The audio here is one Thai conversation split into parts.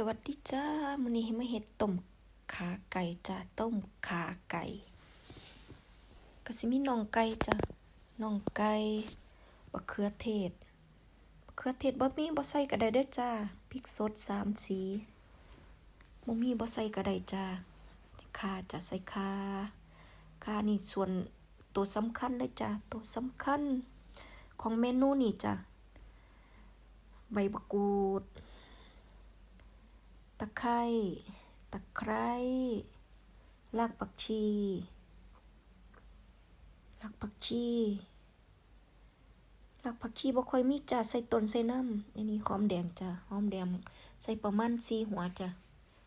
สวัสดีจ้ามื้อนี้มาเฮ็ดต้มขาไก่จ้าต้มขาไก่ก็สิมีน่องไก่จ้าน่องไก่บักเขือเทศบักเขือเทศบ่มีบ่ใส่ก็ได้เด้อจ้าพริกสดสามสีบ่มีบ่ใส่ก็ได้จ้าขาจะใส่ขาขานี่ส่วนตัวสำคัญเลยจ้าตัวสำคัญของเมนูนี่จ้าใบมะกรูด ตะไคร้ตะไคร้รากผักชีรากผักชีรากผักชีบ่ค่อยมีจ้ะใส่ต้นใส่น้ำอันนี้หอมแดงจ้ะหอมแดงใส่ประมาณ4หัวจ้ะ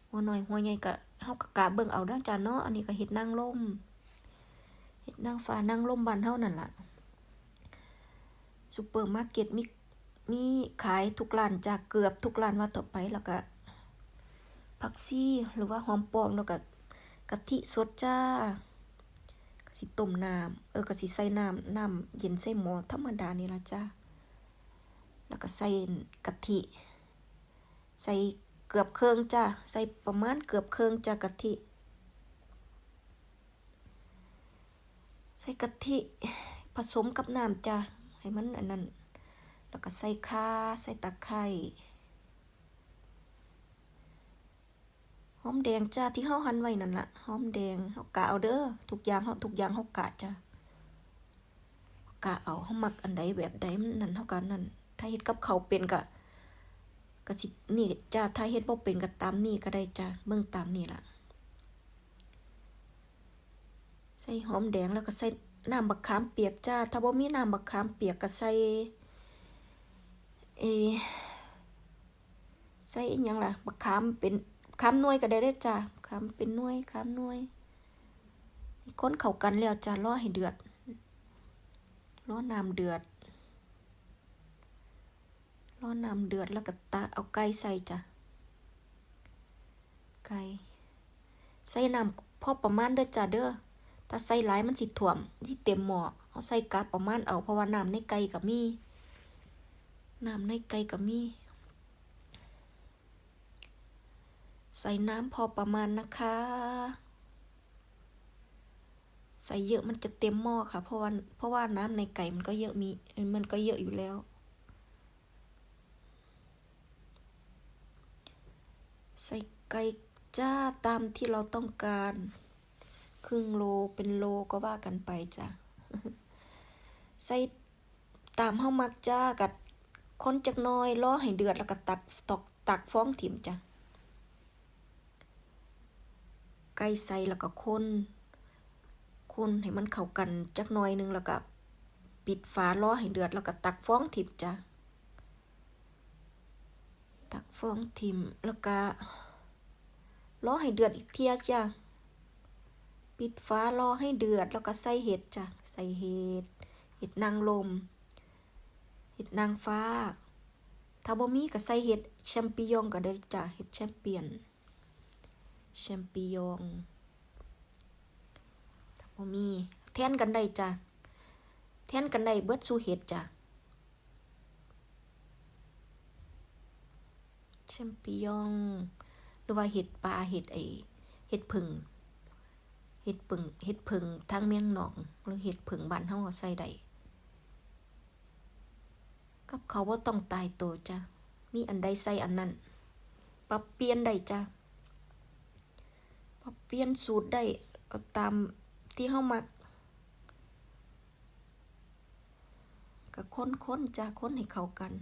หัวน้อยหัวใหญ่ก็เฮาก็กะเบิ่งเอาด้อจ้ะเนาะอันนี้ก็เฮ็ดนางลมเฮ็ดนางฟ้านางลมบานเฮานั่นล่ะซุปเปอร์มาร์เก็ตมีมีขายทุกร้านจ้ะเกือบทุกร้านว่าต่อไปแล้วก็ ผักชีหรือว่าหอมปอมแล้วก็กะทิสดจ้ากะสิต้มน้ำเออกะสิใส่น้ำน้ำเย็นใส่หม้อธรรมดานี่ละจ้าแล้วก็ใส่กะทิ ใส่เกือบเครื่องจ้าใส่ประมาณเกือบเครื่องจ้ากะทิ ใส่กะทิผสมกับน้ำจ้าให้มันอันนั้น แล้วก็ใส่ข่าใส่ตะไคร้ หอมแดงจ้าที่เฮาหั่นไว้นั่นละหอมแดงเฮากะเอาเด้อทุกอย่างเฮาทุกอย่างเฮากะจ้ากะเอาเฮามักอันใดแบบใดมันนั่นเฮากันนั่นถ้าเฮ็ดกับเขาเป็นก็ก็สินี่จ้าถ้าเฮ็ดบ่เป็นก็ตามนี่ก็ได้จ้าเบิ่งตามนี่ล่ะใส่หอมแดงแล้วก็ใส่น้ำบักขามเปียกจ้า ถ้าบ่มีน้ำบักขามเปียกก็ใส่เอใส่อีหยังล่ะบักขามเป็น คำหน่วยก็ได้เด้จ้ะคำเป็นหน่วยคำหน่วยนี่คนเข้ากันแล้วจ้ะรอให้เดือดรอน้ำเดือดรอน้ำเดือดแล้วก็ตาเอาไก่ใส่จ้ะไก่ใส่น้ำพอประมาณเด้อจ้ะเด้อถ้าใส่หลายมันสิถ่วมที่เต็มหม้อเอาใส่กะประมาณเอาเพราะว่าน้ำในไก่ก็มีน้ำในไก่ก็มี ใส่น้ำพอประมาณนะคะ ใส่เยอะมันจะเต็มหม้อค่ะ เพราะว่าเพราะว่าน้ำในไก่มันก็เยอะมี มันก็เยอะอยู่แล้ว ใส่ไก่จ้าตามที่เราต้องการ ครึ่งโลเป็นโลก็ว่ากันไปจ้ะ ใส่ตามเฮามักจ้ากัดคนจักน้อยรอให้เดือดแล้วก็ตักตอกตักฟองถิ่มจ้ะ ไก่ใส่แล้วก็คน คนให้มันเข้ากันจักหน่อยหนึงแล้วก็ ปิดฝารอให้เดือดแล้วก็ตักฟองทิมจ้ะ ตักฟองทิมแล้วก็รอให้เดือดอีกเที่ยจ้ะ ปิดฝารอให้เดือดแล้วก็ใส่เห็ดจ้ะ ใส่เห็ด เห็ดนางลม เห็ดนางฟ้า ถ้าบ่มีก็ใส่เห็ดแชมปิญองก็ได้จ้ะ เห็ดแชมเปี้ยน แชมปิญองถ้าบ่มี แทนกันได้จ้ะ แทนกันได้เบิดสู่เห็ดจ้ะ แชมปิญอง หรือว่าเห็ดปลาเห็ดไอเห็ดผึ่งเห็ดผึ่งเห็ดผึ่งทางเมียงหนอง หรือเห็ดผึ่งบ้านเฮาใส่ได้กับเขาบ่าต้องตายตัวจ้ะ มีอันใดใส่อันนั้น ปรับเปลี่ยนได้จ้ะ ปรับเปลี่ยนสูตรได้ตามที่เฮามักก็ค้นๆจ้ะค้นให้เข้ากัน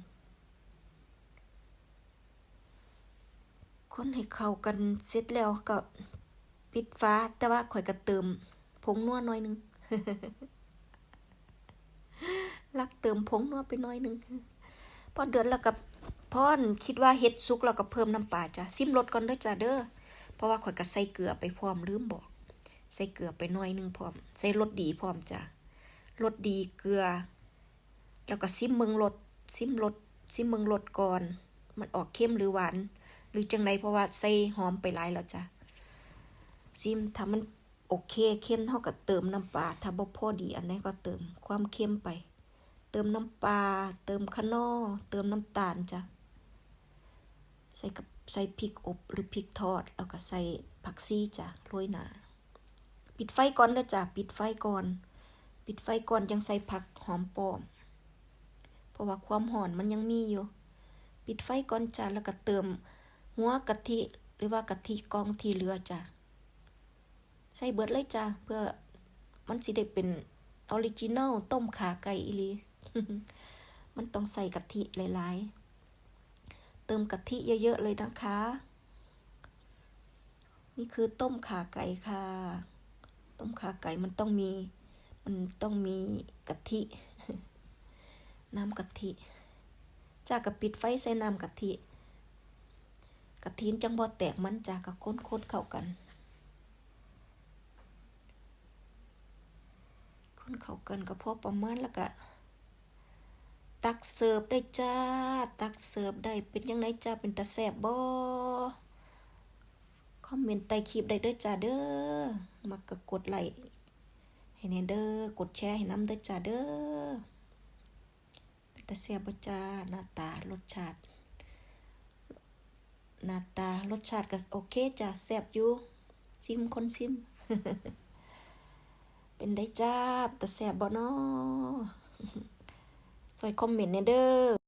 ค้นให้เข้ากันเสร็จแล้วก็ปิดฟ้าแต่ว่าข่อยก็เติมผงนัวน่อยหนึงลักเติมผงนัวไปน่อยหนึงพอเดือดแล้วก็พอนคิดว่าเฮ็ดสุกแล้วก็เพิ่มน้ำปลาจ้ะซิมรสก่อนด้อจ้ะเด้อ เพราะว่าข่อยก็ใส่เกลือไปพร้อมลืมบอก ใส่เกลือไปหน่อยนึงพร้อม ใส่รสดีพร้อมจ้ะรสดีเกลือ แล้วก็ซิมเมืองรสซิมรสซิมเมืองรสก่อน มันออกเค็มหรือหวาน หรือจังไดเพราะว่าใส่หอมไปหลายแล้วจ้ะซิมถ้ามันโอเคเข้มเท่ากับเติมน้ำปลาถ้าบ่พอดีอันไหนก็เติมความเค็มไป เติมน้ำปลาเติมคะนอเติมน้ำตาลจ้ะใส่กับ ใส่พริกอบหรือพริกทอด แล้วก็ใส่ผักซี่จ้ะโรยหนาปิดไฟก่อนเด้อจ้ะปิดไฟก่อน ปิดไฟก่อนยังใส่ผักหอมปอม เพราะว่าความหอนมันยังมีอยู่ ปิดไฟก่อนจ้ะแล้วก็เติมหัวกะทิหรือว่ากะทิกองที่เหลือจ้ะใส่เบิดเลยจ้ะเพื่อมันสิได้เป็นออริจินัลต้มขาไก่อีลีมันต้องใส่กะทิหลายๆ เติมกะทิเยอะๆเลยนะคะ นี่คือต้มขาไก่ค่ะ ต้มขาไก่มันต้องมี มันต้องมีกะทิ น้ำกะทิ จากกับปิดไฟใส่น้ำกะทิกะทินจังบ่แตกมันจากกับค้นๆเข้ากัน ค้นเข้ากันก็พอประมาณแล้วก็ ตักเสิร์ฟได้จ้า ตักเสิร์ฟได้เป็นยังไงจ้าเป็นตาแซ่บบ่คอมเมนต์ใต้คลิปได้เด้อจ้าเด้อมักก็กดไลค์ให้แน่เด้อกดแชร์ให้น้ำเด้อจ้าเด้อเป็นตาแซ่บบ่จ้าหน้าตารสชาติหน้าตารสชาติก็โอเคจ้าแซ่บอยู่ซิมคนซิม เป็นได้จ้าต่แสบบ่เนาะ สวยคอมเมนต์เนเด้อ